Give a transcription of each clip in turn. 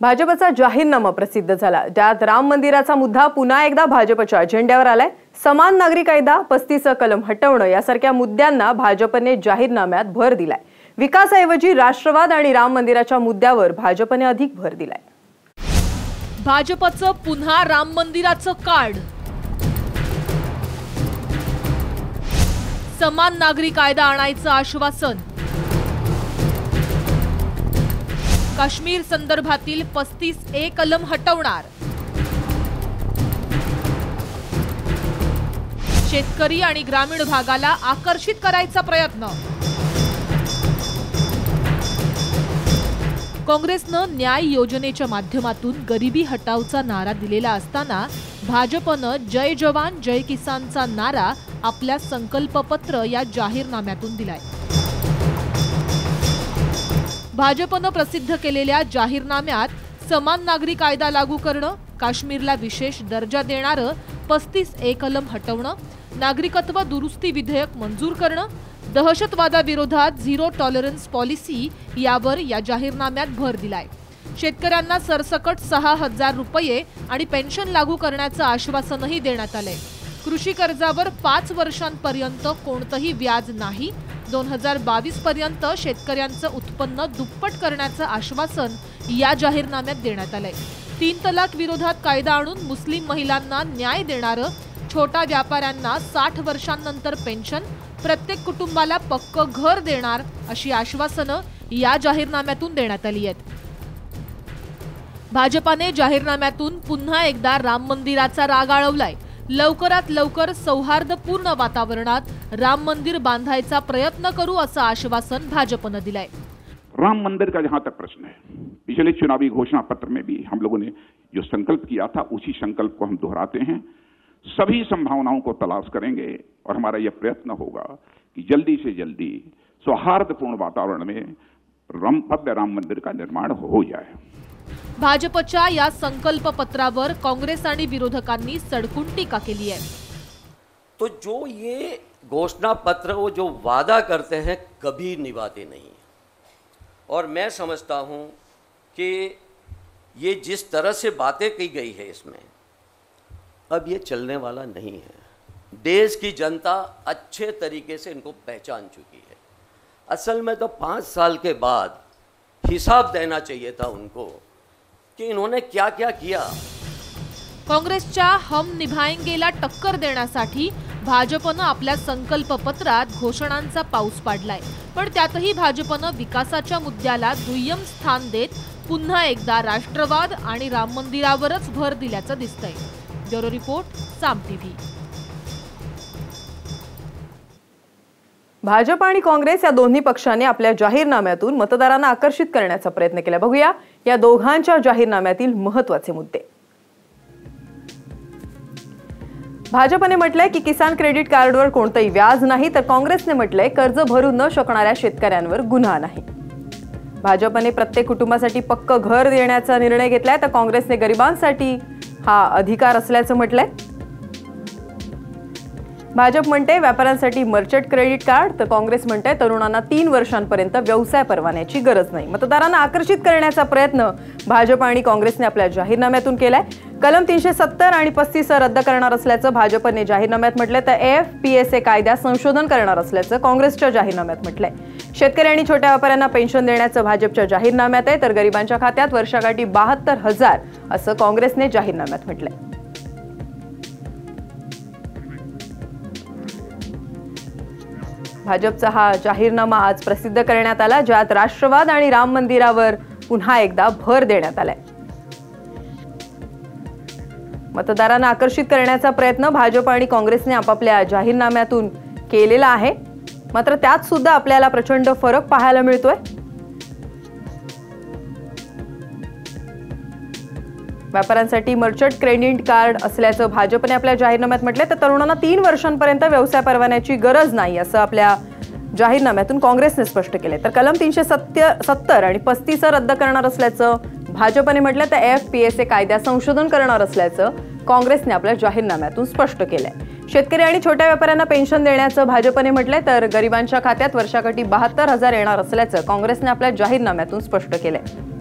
भाजपचा जाहीरनामा प्रसिद्ध झाला. त्यात राम मंदिराचा मुद्दा पुन्हा एकदा भाजपच्या अजेंड्यावर आलाय. समान नागरी कायदा पस्तीचं कलम हटवणं यासारख्या मुद्द्यांना भाजपने जाहीरनाम्यात भर दिलाय. विकासाऐवजी राष्ट्रवाद आणि राम मंदिराच्या मुद्द्यावर भाजपने अधिक भर दिलाय. भाजपचं पुन्हा राम मंदिराचं कार्ड समान नागरी कायदा आणायचं आश्वासन. काश्मीर संदर्भातील पस्तीस ए कलम हटवणार. शेतकरी आणि ग्रामीण भागाला आकर्षित करायचा प्रयत्न. काँग्रेसनं न्याय योजनेच्या माध्यमातून गरिबी हटावचा नारा दिलेला असताना भाजपनं जय जवान जय किसानचा नारा आपल्या संकल्पपत्र या जाहीरनाम्यातून दिलाय. भाजपनं प्रसिद्ध केलेल्या जाहीरनाम्यात समान नागरी कायदा लागू करणं काश्मीरला विशेष दर्जा देणारं पस्तीस ए कलम हटवणं नागरिकत्व दुरुस्ती विधेयक मंजूर करणं दहशतवादाविरोधात झिरो टॉलरन्स पॉलिसी यावर या जाहीरनाम्यात भर दिलाय. शेतकऱ्यांना सरसकट सहा हजार रुपये आणि पेन्शन लागू करण्याचं आश्वासनही देण्यात आलंय. कृषी कर्जावर पाच वर्षांपर्यंत कोणतंही व्याज नाही दोन हजार बावीस पर्यंत शेतकऱ्यांचं उत्पन्न दुप्पट करण्याचं आश्वासन या जाहीरनाम्यात देण्यात आलंय. तीन तलाक विरोधात कायदा आणून मुस्लिम महिलांना न्याय देणारं छोट्या व्यापाऱ्यांना साठ वर्षांनंतर पेन्शन प्रत्येक कुटुंबाला पक्क घर देणार अशी आश्वासनं या जाहीरनाम्यातून देण्यात आली आहेत. भाजपाने जाहीरनाम्यातून पुन्हा एकदा राम मंदिराचा राग आळवलाय. लवकरात लवकर सौहार्दपूर्ण वातावरणात राम मंदिर बांधायचा प्रयत्न करू असं आश्वासन भाजपनं दिलंय. राम मंदिर का जहाँ तक प्रश्न है? पिछले चुनावी घोषणा पत्र में भी हम लोगों ने जो संकल्प किया था, उसी संकल्प को हम दोहराते हैं। सभी संभावनाओं को तलाश करेंगे और हमारा यह प्रयत्न होगा कि जल्दी से जल्दी सौहार्दपूर्ण वातावरण में राम भव्य राम मंदिर का निर्माण हो जाए। भाजपच्या या संकल्प पत्रावर काँग्रेस आणि विरोधकांनी सडकून टीका केली आहे. तो जो ये घोषणा पत्र वो जो वादा करते हैं, कभी निभाते नहीं और मैं समझता हूँ कि ये जिस तरह से बातें की गई है इसमें, अब ये चलने वाला नहीं है। देश की जनता अच्छे तरीके से इनको पहचान चुकी है। असल में तो पाँच साल के बाद हिसाब देना चाहिए था उनको कि इन्होंने क्या क्या? किया काँग्रेसच्या हम निभाएंगेला टक्कर देण्यासाठी भाजपनं आपल्या संकल्प पत्रात घोषणांचा पाऊस पाडलाय. पण त्यातही भाजपनं विकासाच्या मुद्द्याला दुय्यम स्थान देत पुन्हा एकदा राष्ट्रवाद आणि राम मंदिरावरच भर दिल्याचं दिसतंय. Bureau report Saam TV Bhajap आणि काँग्रेस या दोन्ही पक्षाने आपल्या जाहीरनाम्यातून मतदारांना आकर्षित करण्याचा प्रयत्न केला. बघूया या दोघांच्या जाहीरनाम्यातील महत्त्वाचे मुद्दे. भाजपने म्हटलंय की किसान क्रेडिट कार्डवर कोणतंही व्याज नाही तर काँग्रेसने म्हटलंय कर्ज भरू न शकणाऱ्या शेतकऱ्यांवर गुन्हा नाही. भाजपने प्रत्येक कुटुंबासाठी पक्क घर देण्याचा निर्णय घेतलाय तर काँग्रेसने गरिबांसाठी हा अधिकार असल्याचं म्हटलंय. भाजप म्हणते व्यापाऱ्यांसाठी मर्चंट क्रेडिट कार्ड तर काँग्रेस म्हणते तरुणांना तीन वर्षांपर्यंत व्यवसाय परवान्याची गरज नाही. मतदारांना आकर्षित करण्याचा प्रयत्न भाजप आणि काँग्रेसने आपल्या जाहीरनाम्यातून केलाय. कलम तीनशे सत्तर आणि पस्तीस रद्द करणार असल्याचं भाजपने जाहीरनाम्यात म्हटलंय तर एफ पी एस ए कायद्यात संशोधन करणार असल्याचं काँग्रेसच्या जाहीरनाम्यात म्हटलंय. शेतकरी आणि छोट्या व्यापाऱ्यांना पेन्शन देण्याचं भाजपच्या जाहीरनाम्यात आहे तर गरिबांच्या खात्यात वर्षाकाठी बहात्तर हजार असं काँग्रेसने जाहीरनाम्यात म्हटलंय. भाजपचा हा जाहीरनामा आज प्रसिद्ध करण्यात आला ज्यात राष्ट्रवाद आणि राम मंदिरावर पुन्हा एकदा भर देण्यात आलाय. मतदारांना आकर्षित करण्याचा प्रयत्न भाजप आणि काँग्रेसने आपापल्या जाहीरनाम्यातून केलेला आहे. मात्र त्यात सुद्धा आपल्याला प्रचंड फरक पाहायला मिळतोय. व्यापाऱ्यांसाठी मर्चंट क्रेडिट कार्ड असल्याचं भाजपने आपल्या जाहीरनाम्यात म्हटलंय. तर तरुणांना तीन वर्षांपर्यंत व्यवसाय परवान्याची गरज नाही असं आपल्या जाहीरनाम्यातून काँग्रेसने स्पष्ट केले तर कलम तीनशे सत्य सत्तर आणि पस्तीस रद्द करणार असल्याचं भाजपने म्हटलं तर एफ पी एस ए कायद्यात संशोधन करणार असल्याचं काँग्रेसने आपल्या जाहीरनाम्यातून स्पष्ट केलंय. शेतकरी आणि छोट्या व्यापाऱ्यांना पेन्शन देण्याचं भाजपने म्हटलंय. तर गरिबांच्या खात्यात वर्षाकाठी बहात्तर हजार येणार असल्याचं काँग्रेसने आपल्या जाहीरनाम्यातून स्पष्ट केलंय.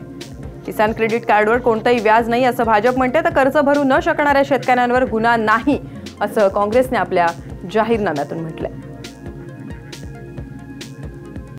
किसान क्रेडिट कार्डवर कोणतंही व्याज नाही असं भाजप म्हणते तर कर्ज भरू न शकणाऱ्या शेतकऱ्यांवर गुन्हा नाही असं काँग्रेसने आपल्या जाहीरनाम्यातून म्हटलंय.